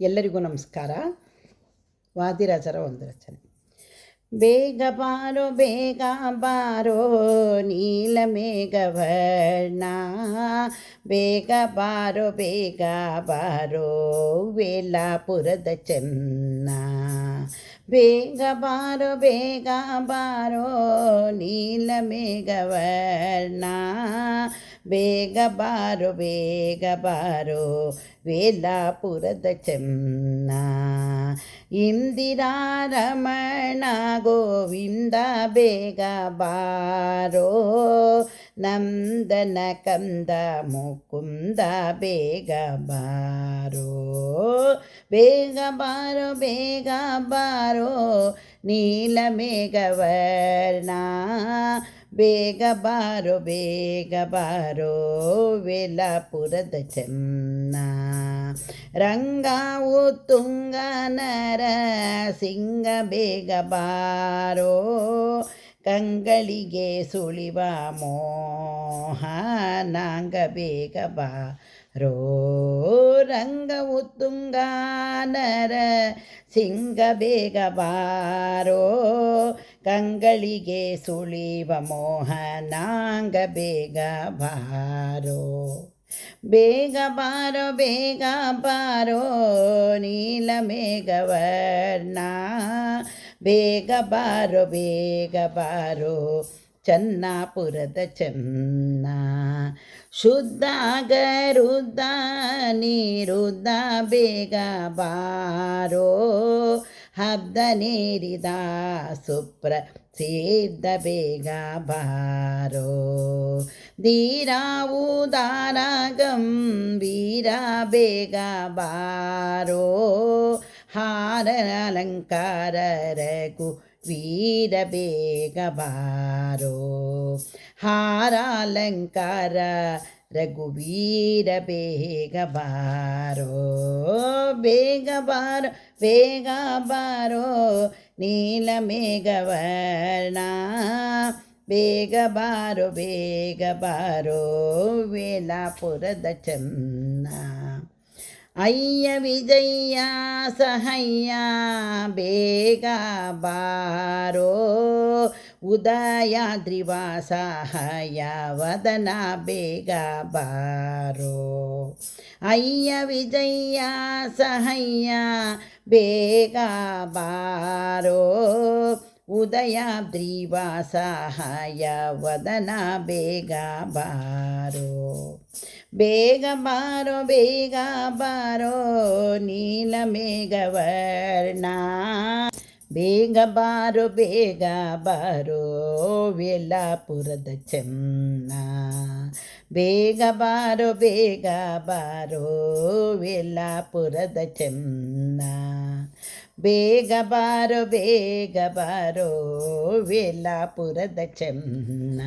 ಎಲ್ಲರಿಗೂ ನಮಸ್ಕಾರ ವಾದಿರಾಜರ ಒಂದು ರಚನೆ ಬೇಗ ಬಾರೋ ಬೇಗ ಬಾರೋ ನೀಲ ಮೇಘವರ್ಣ ಬೇಗ ಬಾರೋ ಬೇಗ ಬಾರೋ ವೇಲಾಪುರದ ಚೆನ್ನ ಬೇಗ ಬಾರೋ ಬೇಗ ಬಾರೋ ನೀಲ ಮೇಘವರ್ಣ ಬೇಗ ಬಾರೋ ಬೇಗ ಬಾರೋ ವೇಲಾಪುರದ ಚೆನ್ನ ಇಂದಿರಾ ರಮಣ ಗೋವಿಂದ ಬೇಗ ಬಾರೋ ನಂದನ ಕಂದ ಮುಕುಂದ ಬೇಗ ಬಾರೋ ಬೇಗ ಬಾರೋ ಬೇಗ ಬಾರೋ ನೀಲ ಮೇಘವರ್ಣ ಬೇಗ ಬಾರೋ ಬೇಗ ಬಾರೋ ವೇಲಾಪುರದ ಚೆನ್ನ ರಂಗಾವು ತುಂಗನರ ಸಿಂಗ ಬೇಗ ಬಾರೋ ಕಂಗಳಿಗೆ ಸುಳಿವ ಮೋಹ, ನಾಂಗ ಬೇಗ ಬಾರೋ ರಂಗ ಉತ್ತುಂಗಾನರ ಸಿಂಗ ಬೇಗ ಬಾರೋ ಕಂಗಳಿಗೆ ಸುಳಿವ ಮೋಹ, ನಾಂಗ ಬೇಗ ಬಾರೋ ಬೇಗ ಬಾರೋ ಬೇಗ ಬಾರೋ ನೀಲ ಮೇಘವರ್ಣ ಬೇಗ ಬಾರೋ ಬೇಗ ಬಾರೋ, ಚನ್ನಾಪುರದ ಚೆನ್ನ. ಶುದ್ಧ ಗರುದ್ದ ನೀರುದ್ದ ಬೇಗ ಬಾರೋ. ಹಬ್ಬ ನೀರಿದ ಸುಪ್ರ, ಸಿದ್ಧ ಬೇಗ ಬಾರೋ. ಧೀರಾವುದಾರ ಗಂಭೀರ, ಬೇಗ ಬಾರೋ. ಹಾರ ಅಲಂಕಾರ ರಘು ವೀರ ಬೇಗ ಬಾರೋ. ಹಾರ ಅಲಂಕಾರ ರಘುವೀರ ಬೇಗ ಬಾರೋ. ಬೇಗ ಬಾರೋ ಬೇಗ ಬಾರೋ ನೀಲ ಮೇಘವರ್ಣ. ಬೇಗ ಬಾರೋ ಬೇಗ ಬಾರೋ ವೇಲಾಪುರದ ಚೆನ್ನ ஐய விஜய்யா சஹையா பேகா பாரோ உதயாத்ரிவாசாயா வதனா பேகா பாரோ ஐய விஜய்யா சஹையா பேகா பாரோ ಬಾರೋ ಉದಯಾದ್ರಿವಾಸಹಯ ವದನ ಬೇಗ ಬಾರೋ ಬೇಗ ಬಾರೋ ಬೇಗ ಬಾರೋ ನೀಲ ಮೇಘವರ್ಣ ಬೇಗ ಬಾರೋ ಬೇಗ ಬಾರೋ ವೇಲಾಪುರದ ಚೆನ್ನ ಬೇಗ ಬಾರೋ ಬೇಗ ಬಾರೋ ವೇಲಾಪುರದ ಚೆನ್ನ ಬೇಗ ಬಾರೋ ಬೇಗ ಬಾರೋ ವೇಲಾಪುರದ ಚೆನ್ನ